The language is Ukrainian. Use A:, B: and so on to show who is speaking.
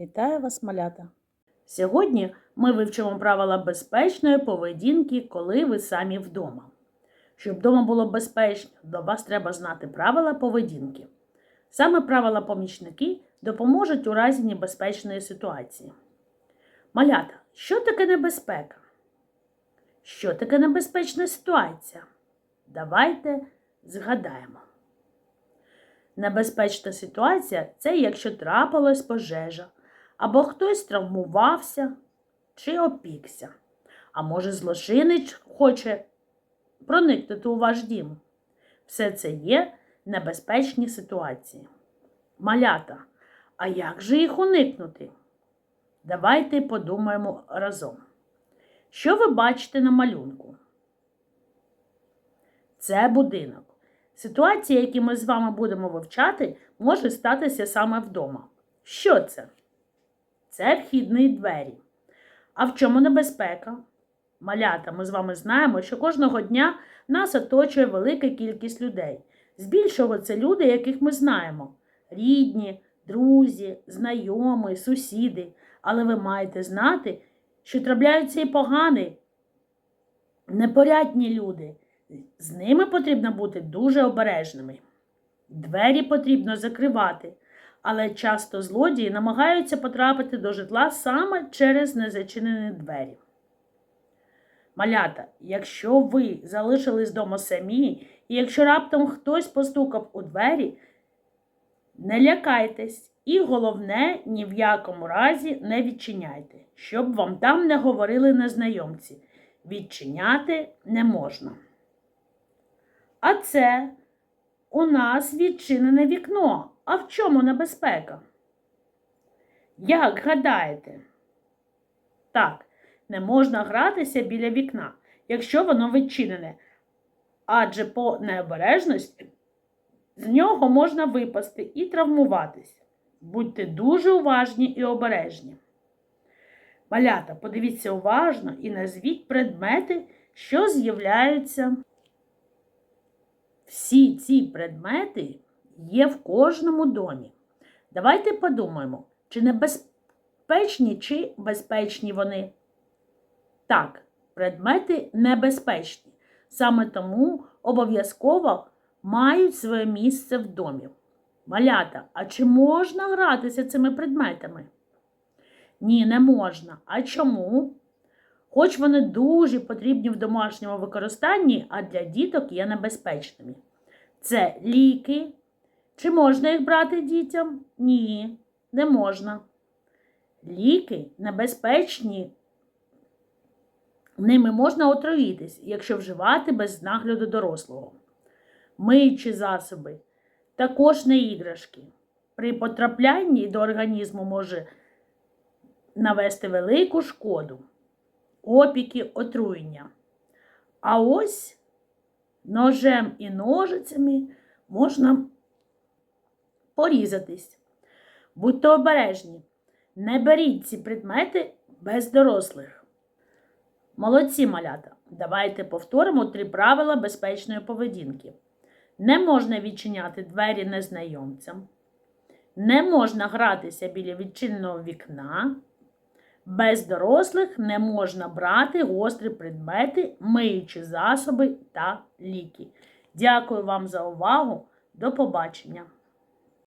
A: Вітаю вас, малята!
B: Сьогодні ми вивчимо правила безпечної поведінки, коли ви самі вдома. Щоб вдома було безпечно, до вас треба знати правила поведінки. Саме правила помічники допоможуть у разі небезпечної ситуації. Малята, що таке небезпека? Що таке небезпечна ситуація? Давайте згадаємо. Небезпечна ситуація це якщо трапилась пожежа, або хтось травмувався чи опікся. А може, злочинець хоче проникнути у ваш дім. Все це є небезпечні ситуації. Малята, а як же їх уникнути? Давайте подумаємо разом. Що ви бачите на малюнку? Це будинок. Ситуація, які ми з вами будемо вивчати, може статися саме вдома. Що це? Це вхідні двері. А в чому небезпека? Малята, ми з вами знаємо, що кожного дня нас оточує велика кількість людей. Збільшого це люди, яких ми знаємо: рідні, друзі, знайомі, сусіди. Але ви маєте знати, що трапляються і погані, непорядні люди. З ними потрібно бути дуже обережними. Двері потрібно закривати, але часто злодії намагаються потрапити до житла саме через незачинені двері. Малята, якщо ви залишились вдома самі, і якщо раптом хтось постукав у двері, не лякайтесь і головне, ні в якому разі не відчиняйте, щоб вам там не говорили незнайомці. Відчиняти не можна. А це у нас відчинене вікно. А в чому небезпека? Як гадаєте? Так, не можна гратися біля вікна, якщо воно відчинене. Адже по необережності з нього можна випасти і травмуватись. Будьте дуже уважні і обережні. Малята, подивіться уважно і назвіть предмети, що з'являються. Всі ці предмети є в кожному домі. Давайте подумаємо, чи небезпечні, чи безпечні вони. Так, предмети небезпечні. Саме тому обов'язково мають своє місце в домі. Малята, а чи можна гратися цими предметами? Ні, не можна. А чому? Хоч вони дуже потрібні в домашньому використанні, а для діток є небезпечними. Це ліки. Чи можна їх брати дітям? Ні, не можна. Ліки небезпечні. Ними можна отруїтись, якщо вживати без нагляду дорослого. Миючі засоби, також не іграшки. При потраплянні до організму може навести велику шкоду, опіки, отруєння. А ось ножем і ножицями можна порізатись. Будьте обережні, не беріть ці предмети без дорослих. Молодці малята, давайте повторимо три правила безпечної поведінки. Не можна відчиняти двері незнайомцям. Не можна гратися біля відчиненого вікна. Без дорослих не можна брати гострі предмети, миючі засоби та ліки. Дякую вам за увагу. До побачення!